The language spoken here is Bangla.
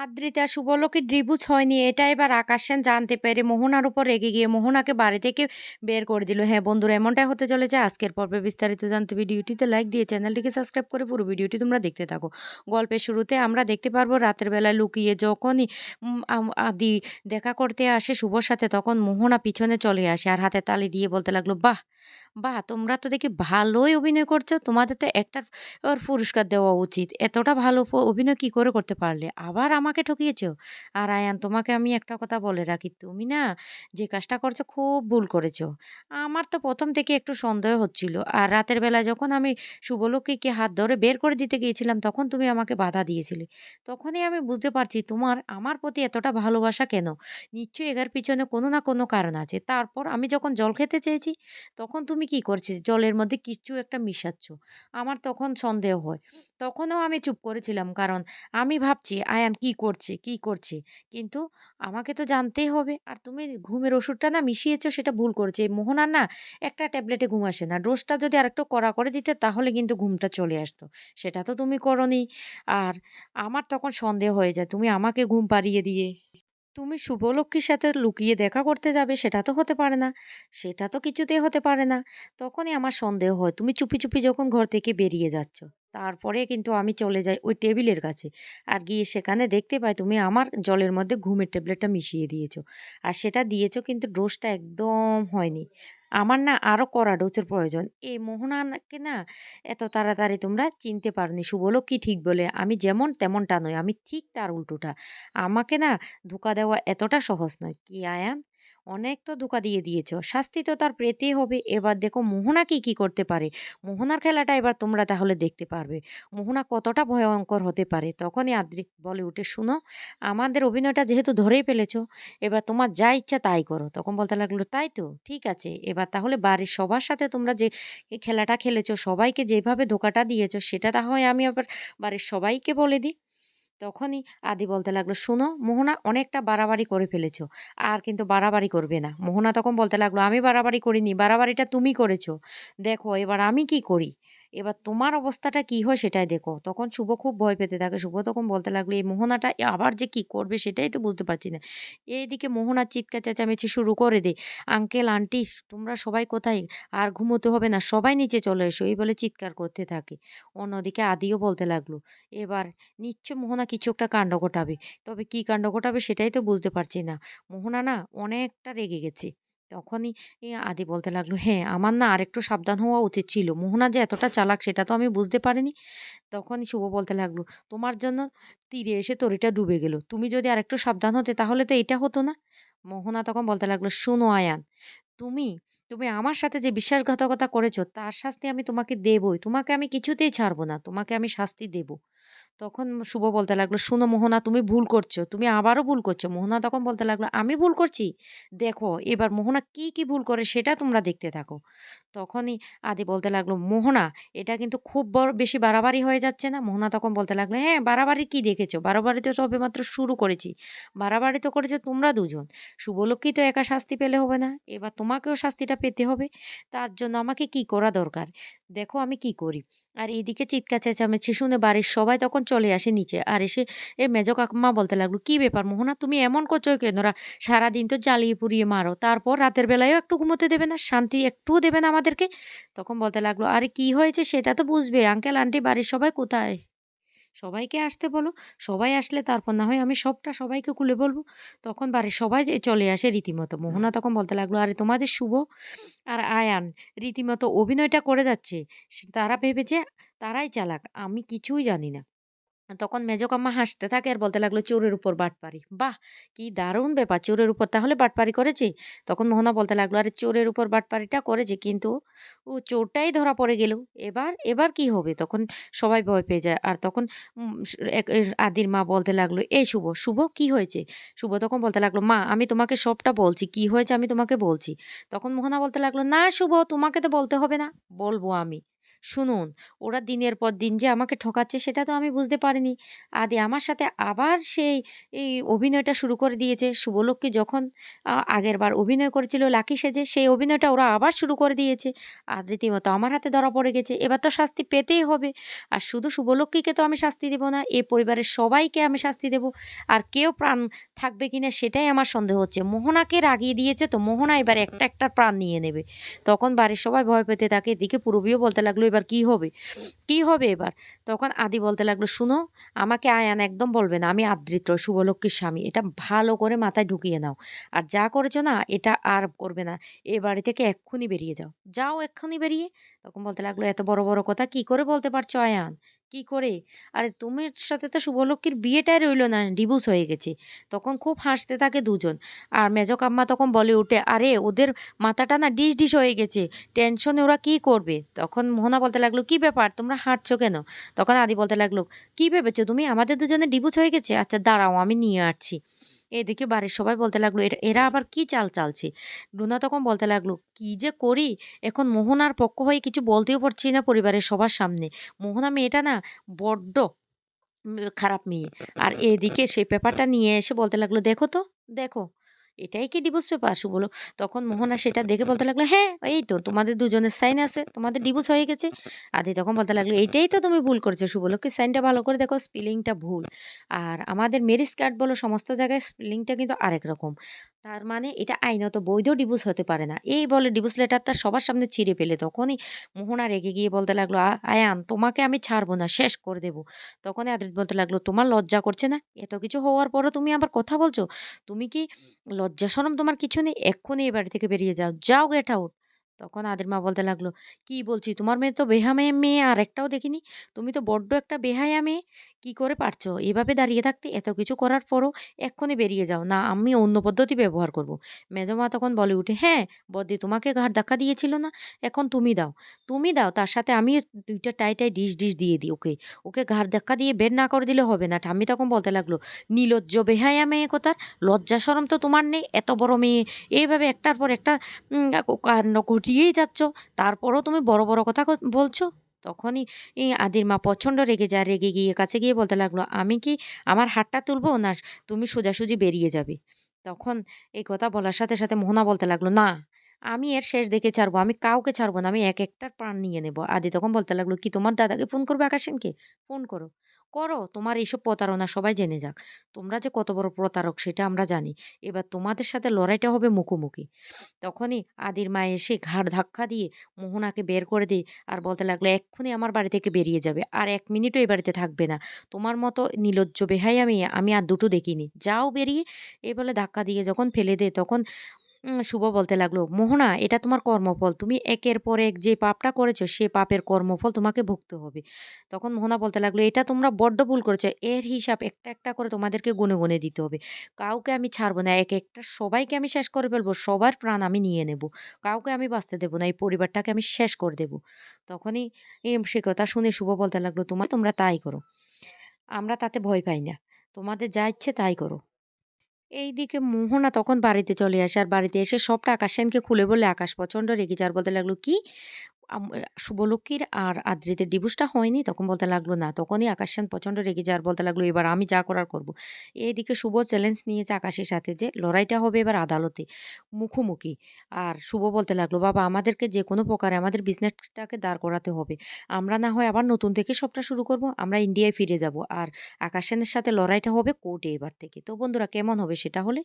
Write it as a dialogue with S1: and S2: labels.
S1: আদ্রিতা শুভলক্ষীর ডিভোর্স হয়নি, এটা এবার আকাশ সেন জানতে পেরে মোহনার উপর রেগে গিয়ে মোহনাকে বাড়ি থেকে বের করে দিল। হ্যাঁ বন্ধুরা, এমনটাই হতে চলেছে। আজকের পর্বে বিস্তারিত জানতে ভিডিওটিতে লাইক দিয়ে চ্যানেলটিকে সাবস্ক্রাইব করে পুরো ভিডিওটি তোমরা দেখতে থাকো। গল্পের শুরুতে আমরা দেখতে পারব, রাতের বেলায় লুকিয়ে যখনই আদি দেখা করতে আসে শুভর সাথে, তখন মোহনা পিছনে চলে আসে আর হাতে তালি দিয়ে বলতে লাগল, বাহ বাহ! তোমরা তো দেখি ভালোই অভিনয় করছ। তোমাদের তো একটা ওর পুরস্কার দেওয়া উচিত। এতটা ভালো অভিনয় কি করে করতে পারলে? আবার আমাকে ঠকিয়েছো? আর আয়ান, তোমাকে আমি একটা কথা বলে রাখি। তুমি না যে কাজটা করছ খুব ভুল করেছ। আমার তো প্রথম থেকে একটু সন্দেহ হচ্ছিল। আর রাতের বেলা যখন আমি শুভলক্ষীকে হাত ধরে বের করে দিতে গিয়েছিলাম, তখন তুমি আমাকে বাধা দিয়েছিলে। তখনই আমি বুঝতে পারছি তোমার, আমার প্রতি এতটা ভালোবাসা কেন? নিশ্চয়ই এগার পিছনে কোনো না কোনো কারণ আছে। তারপর আমি যখন জল খেতে চেয়েছি, তখন তুমি কি করছিস? জলের মধ্যে কিছু একটা মিশাচ্ছ। আমার তখন সন্দেহ হয়। তখনও আমি চুপ করেছিলাম কারণ আমি ভাবছি, আয়ান, কি করছে? কি করছে? কিন্তু আমাকে তো জানতেই হবে। আর তুমি ঘুমের ওষুধটা না মিশিয়েছো, সেটা ভুল করেছে। মোহনার না একটা ট্যাবলেটে ঘুম আসে না। ডোজটা যদি আরেকটু কড়া করে দিতে, তাহলে কিন্তু ঘুমটা চলে আসতো। সেটা তো তুমি করনি। আর আমার তখন সন্দেহ হয়ে যায়, তুমি আমাকে ঘুম পাড়িয়ে দিয়ে তুমি শুভলক্ষ্মীর সাথে লুকিয়ে দেখা করতে যাবে, সেটা তো হতে পারে না। সেটা তো কিছুতেই হতে পারে না। তখনই আমার সন্দেহ হয়, তুমি চুপি চুপি যখন ঘর থেকে বেরিয়ে যাচ্ছ, তারপরে কিন্তু আমি চলে যাই ওই টেবিলের কাছে। আর গিয়ে সেখানে দেখতে পাই তুমি আমার জলের মধ্যে ঘুমের ট্যাবলেটটা মিশিয়ে দিয়েছ। আর সেটা দিয়েছ কিন্তু ডোজটা একদম হয়নি। আমার না আরও কড়া ডোজের প্রয়োজন। এই মোহনাকে না এত তাড়াতাড়ি তোমরা চিনতে পারনি। পারোনি কি ঠিক বলে, আমি যেমন তেমনটা নয়, আমি ঠিক তার উল্টোটা। আমাকে না ধোকা দেওয়া এতটা সহজ নয়। কি আয়ান? অনেক তো ধোকা দিয়ে দিয়েছ। শাস্তি তো তার পেতেই হবে। এবার দেখো মোহনা কি কি করতে পারে? মোহনার খেলাটা এবার তোমরা তাহলে দেখতে পারবে। মোহনা কতটা ভয়ঙ্কর হতে পারে? তখনই আদ্রিক বলে উঠে, শুনো, আমাদের অভিনয়টা যেহেতু ধরেই ফেলেছো, এবার তোমার যা ইচ্ছা তাই করো। তখন বলতে লাগল, তাই তো, ঠিক আছে। এবার তাহলে বাড়ির সবার সাথে তোমরা যে খেলাটা খেলেছো, সবাইকে যেভাবে ধোকাটা দিয়েছ, সেটা তাহলে আমি আবার বাড়ির সবাইকে বলে দিই। তখনই আদি বলতে লাগল, শুনো, মোহনা অনেকটা বাড়াবাড়ি করে ফেলেছো, আর কিন্তু বাড়াবাড়ি করবে না। মোহনা তখন বলতে লাগল, আমি বাড়াবাড়ি করিনি, বাড়াবাড়িটা তুমি করেছ। দেখো, এবার আমি কি করি? এবার তোমার অবস্থাটা কি হয় সেটাই দেখো। তখন শুভ খুব ভয় পেতে থাকে। শুভ তখন বলতে লাগল, এই মোহনাটা আবার যে কি করবে সেটাই তো বুঝতে পারছি না। এইদিকে মোহনার চিৎকার চেঁচামেচি শুরু করে দে। আঙ্কেল, আন্টি, তোমরা সবাই কোথায়? আর ঘুমোতে হবে না, সবাই নিচে চলে এসো। এই বলে চিৎকার করতে থাকে। অন্যদিকে আদিও বলতে লাগল, এবার নিশ্চয় মোহনা কিছু একটা কাণ্ড ঘটাবে। তবে কি কাণ্ড ঘটাবে সেটাই তো বুঝতে পারছি না। মোহনা না অনেকটা রেগে গেছে। তখনই আদি বলতে লাগল হ্যাঁ আমার না আরেকটু সাবধান হওয়া উচিত ছিল। মোহনা যে এতটা চালাক, সেটা তো আমি বুঝতে পারিনি। তখনই শুভ বলতে লাগল, তোমার জন্য তীরে এসে তরিটা ডুবে গেল। তুমি যদি আরেকটু সাবধান হতে, তাহলে তো এটা হতো না? মোহনা তখন বলতে লাগল, শোনো আয়ান, তুমি তুমি আমার সাথে যে বিশ্বাসঘাতকতা করেছ, তার শাস্তি আমি তোমাকে দেবই। তোমাকে আমি কিছুতেই ছাড়বো না। তোমাকে আমি শাস্তি দেবো। তখন শুভ বলতে লাগল, শুনো মোহনা তুমি ভুল করছ। তুমি আবারও ভুল করছ।" মোহনা তখন বলতে লাগল, "আমি ভুল করছি? দেখো এবার মোহনা কি, কি ভুল করে সেটা তোমরা দেখতে থাকো।" তখনই আদি বলতে লাগল, "মোহনা এটা কিন্তু খুব বড় বেশি বাড়াবাড়ি হয়ে যাচ্ছে না?" মোহনা তখন বলতে লাগল, "হ্যাঁ, বাড়াবাড়ি কি দেখেছ? বাড়াবাড়ি তো সবেমাত্র শুরু করেছি। বাড়াবাড়ি তো করেছ তোমরা দুজন। শুভলক্ষী তো একা শাস্তি পেলে হবে না। এবার তোমাকেও শাস্তিটা পেতে হবে। তার জন্য আমাকে কি করা দরকার? দেখো আমি কি করি।" আর এইদিকে চিৎকার চেঁচামেচি শুনে বাড়ির সবাই তখন চলে আসে নিচে। আর এসে এ মেজ কাকমা বলতে লাগল, "কি ব্যাপার মোহনা তুমি এমন করছ কেন? সারাদিন তো জ্বালিয়ে পুড়িয়ে মারো। তারপর রাতের বেলায়ও একটু ঘুমোতে দেবে না? শান্তি একটুও দেবে না আমাদেরকে?" তখন বলতে লাগল, "আরে কি হয়েছে সেটা তো বুঝবে। আঙ্কেল আন্টি বাড়ির সবাই কোথায়? সবাইকে আসতে বলো। সবাই আসলে তারপর না হয় আমি সবটা সবাইকে খুলে বলব তখন বাড়ির সবাই যে চলে আসে রীতিমতো। মোহনা তখন বলতে লাগল, "আরে তোমাদের শুভ আর আয়ান রীতিমতো অভিনয়টা করে যাচ্ছে। তারা ভেবেছে তারাই চালাক। আমি কিছুই জানি না। তখন মেজো কাম্মা হাসতে থাকে আর বলতে লাগল, "চোরের উপর বাটপারি।" বাহ! কি দারুণ ব্যাপার! চোরের উপর তাহলে বাটপারি করেছে? তখন মোহনা বলতে লাগল, "আরে চোরের উপর বাটপারিটা করেছে কিন্তু ও চোরটাই ধরা পড়ে গেল। এবার, এবার কি হবে?" তখন সবাই ভয় পেয়ে যায়। আর তখন আদির মা বলতে লাগল, "এই শুভ, শুভ কি হয়েছে?" শুভ তখন বলতে লাগল, "মা আমি তোমাকে সবটা বলছি। কি হয়েছে আমি তোমাকে বলছি।" তখন মোহনা বলতে লাগল, "না শুভ তোমাকে তো বলতে হবে না। বলব আমি।" শুনুন ওরা দিনের পর দিন যে আমাকে ঠকাচ্ছে সেটা তো আমি বুঝতে পারিনি। আদি আমার সাথে আবার সেই এই অভিনয়টা শুরু করে দিয়েছে। শুভলক্ষ্মী যখন আ আগেরবার অভিনয় করেছিল লাকি সেজে সেই অভিনয়টা ওরা আবার শুরু করে দিয়েছে। আর রীতিমতো আমার হাতে ধরা পড়ে গেছে। এবার তো শাস্তি পেতেই হবে। আর শুধু শুভলক্ষ্মীকে তো আমি শাস্তি দেব না। এ পরিবারের সবাইকে আমি শাস্তি দেব। আর কেউ প্রাণ থাকবে কিনা সেটাই আমার সন্দেহ হচ্ছে। মোহনাকে রাগিয়ে দিয়েছে তো মোহনা এবার একটা, একটা প্রাণ নিয়ে নেবে। তখন বাড়ির সবাই ভয় পেতে থাকে। এদিকে পূরবীও বলতে লাগল, "এবার কি হবে? কি হবে এবার?" তখন আদি বলতে লাগল, "শুনো, আমাকে আয়ান একদম বলবে না। আমি আদৃত শুভলক্ষ্মীর স্বামী। এটা ভালো করে মাথায় ঢুকিয়ে নাও। আর যা করেছ না এটা আর করবে না। এ বাড়ি থেকে এক্ষুনি বেরিয়ে যাও। যাও এক্ষুনি বেরিয়ে।" তখন বলতে লাগল, "এত বড়, বড় কথা কি করে বলতে পারছ আয়ান? কি করে? আরে তোমার সাথে তো শুভলক্ষ্মীর বিয়েটাই রইল না, ডিভোর্স হয়ে গেছে।" তখন খুব হাসতে থাকে দুজন। আর মেজো কাম্মা তখন বলে উঠে, "আরে ওদের মাথাটা না ডিশ, ডিশ হয়ে গেছে। টেনশনে ওরা কি করবে?" তখন মোহনা বলতে লাগল, "কি ব্যাপার? তোমরা হাঁটছো কেন?" তখন আদি বলতে লাগল, "কি ভেবেছো তুমি? আমাদের দুজনে ডিভোর্স হয়ে গেছে? আচ্ছা দাঁড়াও আমি নিয়ে আসছি।" এদিকে বাড়ির সবাই বলতে লাগল, "এরা আবার কি চাল চালছে?" রুনা তখন বলতে লাগল, "কি যে করি? এখন মোহনার পক্ষ হয়ে কিছু বলতেও পারছি না পরিবারের সবার সামনে। মোহনা মেয়েটা না বড্ড খারাপ মেয়ে।" আর এদিকে সেই পেপারটা নিয়ে এসে বলতে লাগল, "দেখো তো, দেখো। এটাই কি ডিভোর্স পেপার?" শুভল তখন মোহনা সেটা দেখে বলতে লাগল, "হ্যাঁ, এই তো তোমাদের দুজনের সাইন আছে। তোমাদের ডিভোর্স হয়ে গেছে।" আদি তখন বলতে লাগল, "এইটাই তো তুমি ভুল করেছ কি সাইনটা ভালো করে দেখো, স্পেলিংটা ভুল। আর আমাদের মেরিজ কার্ড বলো সমস্ত জায়গায় স্পেলিংটা কিন্তু আরেক রকম। তার মানে এটা আইনত বৈধ ডিভোর্স হতে পারে না।" এই বলে ডিভোর্স লেটারটা সবার সামনে ছিঁড়ে ফেলে। তখনই মোহনা রেগে গিয়ে বলতে লাগল, "আ আয়ান তোমাকে আমি ছাড়বো না, শেষ করে দেব।" তখনই আদ্রিত বলতে লাগল, "তোমার লজ্জা করছে না? এত কিছু হওয়ার পরও তুমি আবার কথা বলছো? তুমি কি লজ্জা শরম তোমার কিছু নেই? এক্ষুনি এই বাড়ি থেকে বেরিয়ে যাও। যাও গেট আউট।" তখন আদির মা বলতে লাগল, "কি বলছি? তোমার মেয়ে তো বেহায়া মেয়ে আর একটাও দেখিনি। তুমি তো বড্ড একটা বেহায়া মেয়ে। কি করে পারছ এভাবে দাঁড়িয়ে থাকতে? এত কিছু করার পরও এক্ষুনি বেরিয়ে যাও। না আমি অন্য পদ্ধতি ব্যবহার করব।" মেজমা তখন বলে উঠে, "হ্যাঁ, বড়দি তোমাকে ঘাড় ধাক্কা দিয়েছিল না? এখন তুমি দাও। তুমি দাও তার সাথে আমি দুইটা টাই, টাই ডিশ, ডিশ দিয়ে দিই ওকে। ওকে ঘাড় ধাক্কা দিয়ে বের না করে দিলে হবে না।" ঠাম্মি তখন বলতে লাগল, নীলজ্জ বেহায়া মেয়ে কোথার! লজ্জা শরম তো তোমার নেই। এত বড় মেয়ে এইভাবে একটার পর একটা কাণ্ড ঘটিয়েই যাচ্ছ। তারপরও তুমি বড়, বড় কথা বলছো?" তখনই আদির মা প্রচণ্ড রেগে যায়। রেগে গিয়ে কাছে গিয়ে বলতে লাগল, "আমি কি আমার হাতটা তুলবো না তুমি সোজাসুজি বেরিয়ে যাবে?" তখন এই কথা বলার সাথে, সাথে মোহনা বলতে লাগল, "না, আমি এর শেষ দেখে ছাড়বো। আমি কাউকে ছাড়বো না। আমি এক একটার প্রাণ নিয়ে নেব।" আদি তখন বলতে লাগল, "কি তোমার দাদাকে ফোন করবে আকাশ সেনকে? ফোন করো। করো। তোমার এইসব প্রতারণা সবাই জেনে যাক। তোমরা যে কত বড় প্রতারক সেটা আমরা জানি। এবার তোমাদের সাথে লড়াইটা হবে মুখোমুখি।" তখনই আদির মা এসে ঘাড় ধাক্কা দিয়ে মোহনাকে বের করে দিয়ে আর বলতে লাগল, "এক্ষুনি আমার বাড়ি থেকে বেরিয়ে যাবে। আর এক মিনিটও এই বাড়িতে থাকবে না। তোমার মতো নির্লজ্জ বেহাই আমি আমি আর দুটো দেখিনি। যাও বেরিয়ে।" এই বলে ধাক্কা দিয়ে যখন ফেলে দেয় তখন শুভ বলতে লাগল, "মোহনা এটা তোমার কর্মফল। তুমি একের পর এক যে পাপটা করেছ সে পাপের কর্মফল তোমাকে ভুগতে হবে।" তখন মোহনা বলতে লাগল, "এটা তোমরা বড্ড ভুল করেছ। এর হিসাব একটা, একটা করে তোমাদেরকে গুনে, গুনে দিতে হবে। কাউকে আমি ছাড়বো না। এক একটা সবাইকে আমি শেষ করে ফেলব। সবার প্রাণ আমি নিয়ে নেব। কাউকে আমি বাঁচতে দেবো না। এই পরিবারটাকে আমি শেষ করে দেব।" তখনই সে কথা শুনে শুভ বলতে লাগল, "তোমার তোমরা তাই করো। আমরা তাতে ভয় পাই না। তোমাদের যা ইচ্ছে তাই করো।" এইদিকে মোহনা তখন বাড়িতে চলে আসে। আর বাড়িতে এসে সবটা আকাশ সেনকে খুলে বলে আকাশ প্রচণ্ড রেগে যার আর বলতে লাগল, "কি? শুভলক্ষ্মীর আর আদ্রিতের ডিভোর্সটা হয়নি?" তখন বলতে লাগল, "না।" তখনই আকাশান প্রচণ্ড রেগে যায় আর বলতে লাগল, "এবার আমি যা করার করব।" এইদিকে শুভ চ্যালেঞ্জ নিয়েছে আকাশের সাথে যে লড়াইটা হবে এবার আদালতে, মুখোমুখি। আর শুভ বলতে লাগল, "বাবা আমাদেরকে যে কোনো প্রকারে আমাদের বিজনেসটাকে দাঁড় করাতে হবে। আমরা না হয় আবার নতুন থেকে সবটা শুরু করব। আমরা ইন্ডিয়ায় ফিরে যাব। আর আকাশ সেনের সাথে লড়াইটা হবে কোর্টে এবার থেকে। তো বন্ধুরা কেমন হবে সেটা হলে?